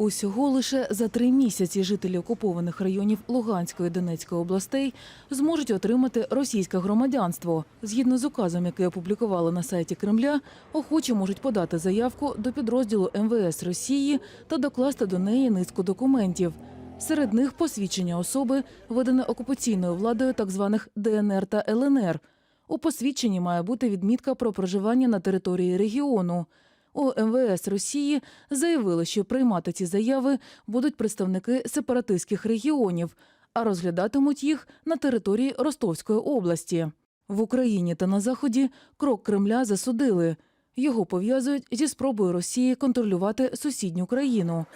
Усього лише за три місяці жителі окупованих районів Луганської і Донецької областей зможуть отримати російське громадянство. Згідно з указом, який опублікували на сайті Кремля, охочі можуть подати заявку до підрозділу МВС Росії та докласти до неї низку документів. Серед них посвідчення особи, видане окупаційною владою так званих ДНР та ЛНР. У посвідченні має бути відмітка про проживання на території регіону. У МВС Росії заявили, що приймати ці заяви будуть представники сепаратистських регіонів, а розглядатимуть їх на території Ростовської області. В Україні та на Заході крок Кремля засудили. Його пов'язують зі спробою Росії контролювати сусідню країну.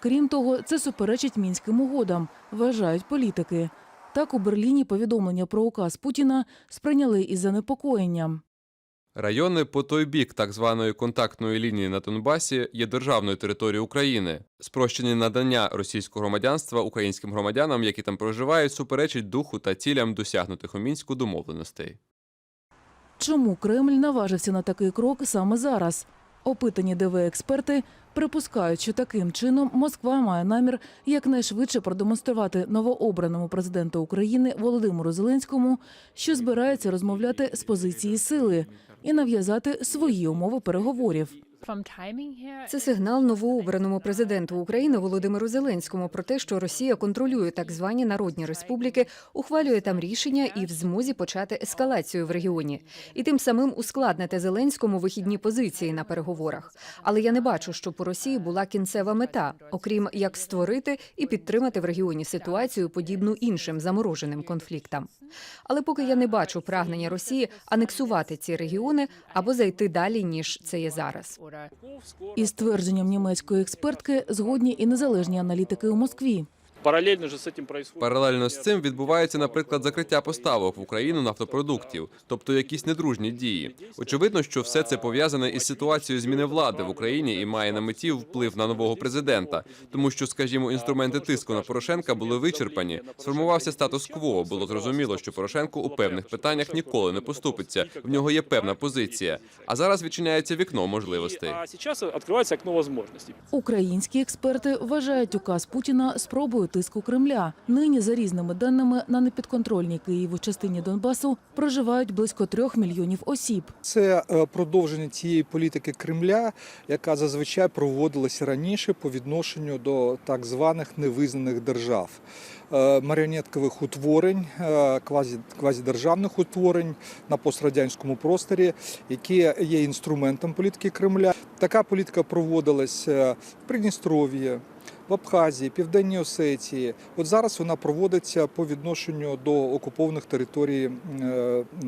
Крім того, це суперечить мінським угодам, вважають політики. Так у Берліні повідомлення про указ Путіна сприйняли із занепокоєнням. Райони по той бік так званої контактної лінії на Донбасі є державною територією України. Спрощені надання російського громадянства українським громадянам, які там проживають, суперечить духу та цілям досягнутих у мінську домовленостей. Чому Кремль наважився на такий крок саме зараз? Опитані ДВ-експерти припускають, що таким чином Москва має намір якнайшвидше продемонструвати новообраному президенту України Володимиру Зеленському, що збирається розмовляти з позиції сили і нав'язати свої умови переговорів. Це сигнал новообраному президенту України Володимиру Зеленському про те, що Росія контролює так звані народні республіки, ухвалює там рішення і в змозі почати ескалацію в регіоні, і тим самим ускладнити Зеленському вихідні позиції на переговорах. Але я не бачу, щоб у Росії була кінцева мета, окрім як створити і підтримати в регіоні ситуацію, подібну іншим замороженим конфліктам. Але поки я не бачу прагнення Росії анексувати ці регіони або зайти далі ніж це є зараз. Із твердженням німецької експертки згодні і незалежні аналітики у Москві. Параллельно же с этим происходит. Паралельно з цим відбувається, наприклад, закриття поставок в Україну нафтопродуктів, тобто якісь недружні дії. Очевидно, що все це пов'язане із ситуацією зміни влади в Україні і має на меті вплив на нового президента, тому що, скажімо, інструменти тиску на Порошенка були вичерпані. Сформувався статус-кво. Було зрозуміло, що Порошенко у певних питаннях ніколи не поступиться. В нього є певна позиція. А зараз відчиняється вікно можливостей. А сейчас открывается окно возможностей. Українські експерти вважають указ Путіна спробою тиску Кремля. Нині, за різними даними, на непідконтрольній Києву частині Донбасу проживають близько трьох мільйонів осіб. Це е, продовження тієї політики Кремля, яка зазвичай проводилася раніше по відношенню до так званих невизнаних держав. Е, Маріонеткових утворень, е, квазі, квазідержавних утворень на пострадянському просторі, які є інструментом політики Кремля. Така політика проводилась е, в Придністров'ї, Абхазії, Південній Осетії. От зараз вона проводиться по відношенню до окупованих територій е,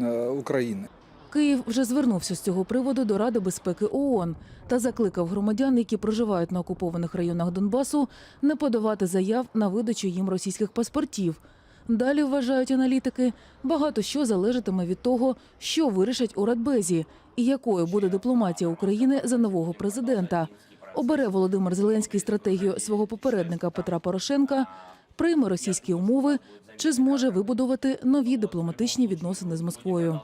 е, України. Київ вже звернувся з цього приводу до Ради безпеки ООН та закликав громадян, які проживають на окупованих районах Донбасу, не подавати заяв на видачу їм російських паспортів. Далі вважають аналітики, багато що залежатиме від того, що вирішать у Радбезі і якою буде дипломатія України за нового президента. Обере Володимир Зеленський стратегію свого попередника Петра Порошенка, прийме російські умови чи зможе вибудувати нові дипломатичні відносини з Москвою.